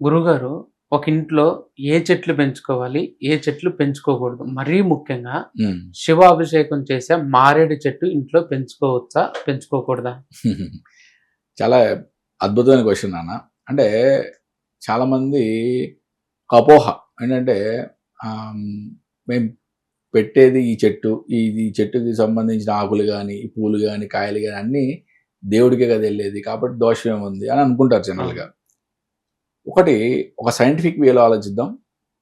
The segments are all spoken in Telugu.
గురుగారు ఒక ఇంట్లో ఏ చెట్లు పెంచుకోవాలి ఏ చెట్లు పెంచుకోకూడదు. మరీ ముఖ్యంగా. శివ అభిషేకం చేసే మారేడు చెట్టు ఇంట్లో పెంచుకోవచ్చా పెంచుకోకూడదా? చాలా అద్భుతమైన క్వశ్చన్ నాన్న. అంటే చాలామంది అపోహ ఏంటంటే మేము పెట్టేది ఈ చెట్టు ఈ ఈ చెట్టుకి సంబంధించిన ఆకులు కానీ పూలు కానీ కాయలు కానీ అన్నీ దేవుడికే కదా వెళ్ళేది. కాబట్టి దోషం ఏముంది అని అనుకుంటారు జనరల్గా. ఒకటి ఒక సైంటిఫిక్ వేలో ఆలోచిద్దాం.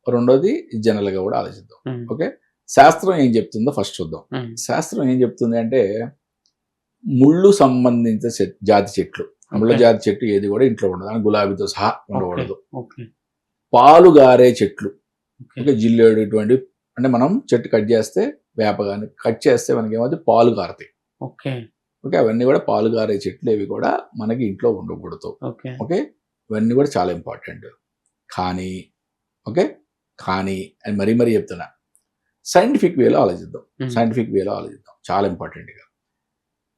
రెండోది జనరల్గా కూడా ఆలోచిద్దాం. ఓకే? శాస్త్రం ఏం చెప్తుందో ఫస్ట్ చూద్దాం. శాస్త్రం ఏం చెప్తుంది అంటే ముళ్ళు సంబంధించిన జాతి చెట్లు. ముళ్ళ. జాతి చెట్టు ఏది కూడా ఇంట్లో ఉండదు. అని గులాబీతో సహా ఉండకూడదు. పాలు గారే చెట్లు. ఓకే. ఇంకా జిల్లేడు ఇటువంటి అంటే మనం చెట్టు కట్ చేస్తే వేప కానీ కట్ చేస్తే మనకి ఏమవుతుంది పాలు గారుతాయి. ఓకే. ఓకే? అవన్నీ కూడా పాలు గారే చెట్లు ఇవి కూడా మనకి ఇంట్లో ఉండకూడదు. ఓకే? ఇవన్నీ కూడా చాలా ఇంపార్టెంట్. కానీ ఓకే? కానీ అని మరీ మరీ చెప్తున్నా. సైంటిఫిక్ వేలో ఆలోచిద్దాం. సైంటిఫిక్ వేలో ఆలోచిద్దాం. చాలా ఇంపార్టెంట్గా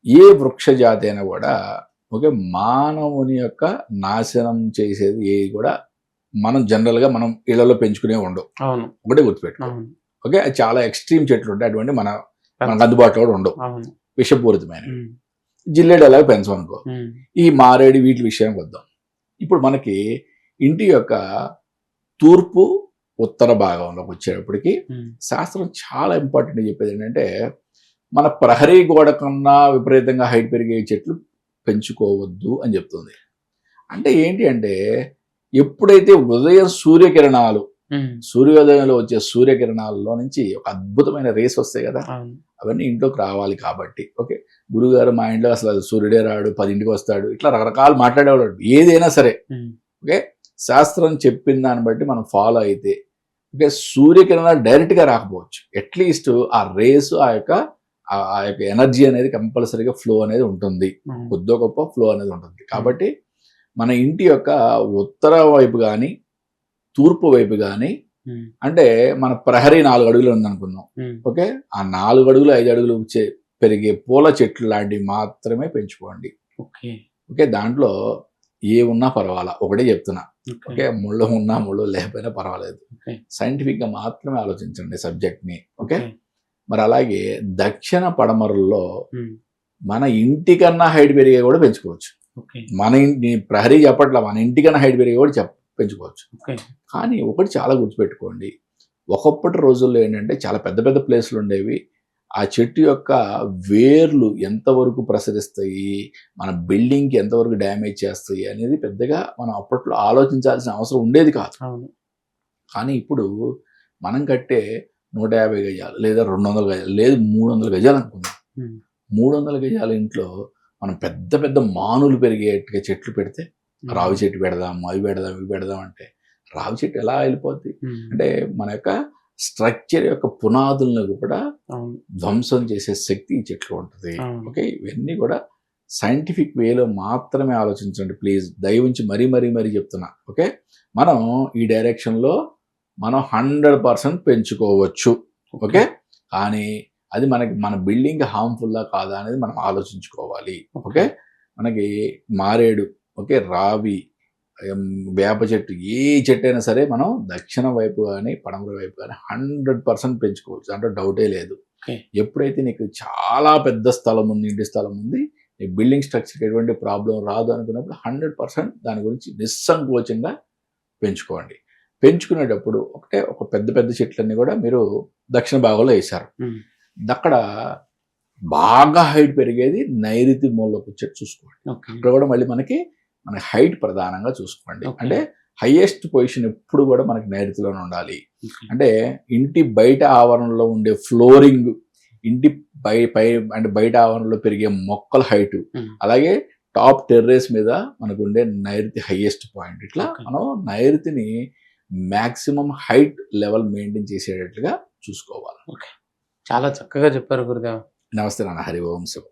ఏ వృక్ష జాతి అయినా కూడా ఓకే? మానవుని యొక్క నాశనం చేసేది ఏది కూడా మనం జనరల్గా మనం ఇళ్ళలో పెంచుకునే ఉండవు. అవును. ఒకటే గుర్తుపెట్టుకో. అవును. ఓకే? అది చాలా ఎక్స్ట్రీమ్ చెట్లు ఉంటాయి అటువంటి మన మనకు అందుబాటులో కూడా ఉండవు. విషపూరితమైన జిల్లేడు అలాగే పెంచమనుకో. ఈ మారేడు వీటి విషయం వద్దాం. ఇప్పుడు మనకి ఇంటి యొక్క తూర్పు ఉత్తర భాగంలోకి వచ్చేటప్పటికి శాస్త్రం చాలా ఇంపార్టెంట్ చెప్పేది ఏంటంటే మన ప్రహరీ గోడ కన్నా విపరీతంగా హైట్ పెరిగే చెట్లు పెంచుకోవద్దు అని చెప్తుంది. అంటే ఏంటి అంటే ఎప్పుడైతే ఉదయం సూర్యకిరణాలు సూర్యోదయంలో వచ్చే సూర్యకిరణాలలో నుంచి ఒక అద్భుతమైన రేస్ వస్తాయి కదా అవును. అవన్నీ ఇంట్లోకి రావాలి కాబట్టి ఓకే? గురుగారు మా ఇంట్లో అసలు సూర్యుడే రాడు పదింటికి వస్తాడు ఇట్లా రకరకాలు మాట్లాడేవాడు ఏదైనా సరే. ఓకే? శాస్త్రం చెప్పిన దాన్ని బట్టి మనం ఫాలో అయితే ఓకే? సూర్యకిరణాలు డైరెక్ట్గా రాకపోవచ్చు. అట్లీస్ట్ ఆ రేసు ఆ యొక్క ఆ- యొక్క ఎనర్జీ అనేది కంపల్సరీగా ఫ్లో అనేది ఉంటుంది. కొద్దో గొప్ప ఫ్లో అనేది ఉంటుంది. కాబట్టి మన ఇంటి యొక్క ఉత్తర వైపు కానీ తూర్పు వైపు కానీ అంటే మన ప్రహరీ నాలుగు అడుగులు ఉందనుకుందాం. ఓకే? ఆ నాలుగు అడుగులు ఐదు అడుగులు పెరిగే పూల చెట్లు లాంటివి మాత్రమే పెంచుకోండి. ఓకే. ఓకే దాంట్లో ఏ ఉన్నా పర్వాలా ఒకటే చెప్తున్నా. ఓకే. ముళ్ళు ఉన్నా ముళ్ళు లేకపోయినా పర్వాలేదు. ఓకే. సైంటిఫిక్గా మాత్రమే ఆలోచించండి సబ్జెక్ట్ని ఓకే. మరి అలాగే దక్షిణ పడమరల్లో మన ఇంటికన్నా హైట్ పెరిగే కూడా పెంచుకోవచ్చు. మన ఇంటి ప్రహరీ చెప్పట్లా మన ఇంటికన్నా హైట్ పెరిగే కూడా చెప్ పెంచుకోవచ్చు. కానీ ఒకటి చాలా గుర్తుపెట్టుకోండి. ఒకప్పటి రోజుల్లో ఏంటంటే చాలా పెద్ద పెద్ద ప్లేస్లు ఉండేవి. ఆ చెట్టు యొక్క వేర్లు ఎంతవరకు ప్రసరిస్తాయి? మన బిల్డింగ్కి ఎంతవరకు డ్యామేజ్ చేస్తాయి? అనేది పెద్దగా మనం అప్పట్లో ఆలోచించాల్సిన అవసరం ఉండేది కాదు. కానీ ఇప్పుడు మనం కట్టే నూట యాభై గజాలు లేదా రెండు వందల గజాలు లేదు మూడు వందల గజాలు అనుకుందాం. మూడు వందల గజాల ఇంట్లో మనం పెద్ద పెద్ద మానులు పెరిగేట్టుగా చెట్లు పెడితే రావి చెట్టు పెడదాం అవి పెడదాం ఇవి పెడదాం అంటే రావి చెట్టు ఎలా వెళ్ళిపోద్ది? అంటే మన యొక్క స్ట్రక్చర్ యొక్క పునాదులను కూడా ధ్వంసం చేసే శక్తి ఈ చెట్లు ఉంటుంది. ఓకే? ఇవన్నీ కూడా సైంటిఫిక్ వేలో మాత్రమే ఆలోచించండి. ప్లీజ్ దయవుంచి మరీ మరీ మరీ చెప్తున్నా. ఓకే? మనం ఈ డైరెక్షన్లో మనం హండ్రెడ్ పర్సెంట్ పెంచుకోవచ్చు. ఓకే. కానీ అది మనకి మన బిల్డింగ్ హార్మ్ఫుల్లా కాదా అనేది మనం ఆలోచించుకోవాలి. ఓకే? మనకి మారేడు ఓకే? రావి వేప చెట్టు ఏ చెట్టు అయినా సరే మనం దక్షిణ వైపు కానీ పడమర వైపు కానీ హండ్రెడ్ పర్సెంట్ పెంచుకోవచ్చు. దాంట్లో డౌటే లేదు. ఎప్పుడైతే నీకు చాలా పెద్ద స్థలం ఉంది ఇంటి స్థలం ఉంది నీ బిల్డింగ్ స్ట్రక్చర్కి ఎటువంటి ప్రాబ్లం రాదు అనుకున్నప్పుడు హండ్రెడ్ పర్సెంట్ దాని గురించి నిస్సంకోచంగా పెంచుకోండి. పెంచుకునేటప్పుడు ఒకటే ఒక పెద్ద పెద్ద చెట్లన్నీ కూడా మీరు దక్షిణ భాగంలో వేశారు. అక్కడ బాగా హైట్ పెరిగేది నైరుతి మూలకు వచ్చేది చూసుకోండి. ఓకే. ఇక్కడ కూడా మళ్ళీ మనకి మన హైట్ ప్రధానంగా చూసుకోండి. అంటే హైయెస్ట్ పొజిషన్ ఎప్పుడు కూడా మనకి నైరుతిలోనే ఉండాలి. అంటే ఇంటి బయట ఆవరణలో ఉండే ఫ్లోరింగ్ ఇంటి పై పై అంటే బయట ఆవరణలో పెరిగే మొక్కల హైట్ అలాగే టాప్ టెర్రేస్ మీద మనకు ఉండే నైరుతి హైయెస్ట్ పాయింట్. ఇట్లా. మనం నైరుతిని మాక్సిమం హైట్ లెవెల్ మెయింటైన్ చేసేటట్లుగా చూసుకోవాలి. చాలా చక్కగా చెప్పారు గురుదేవ. నమస్తే నాన్న. హరి ఓం శివ.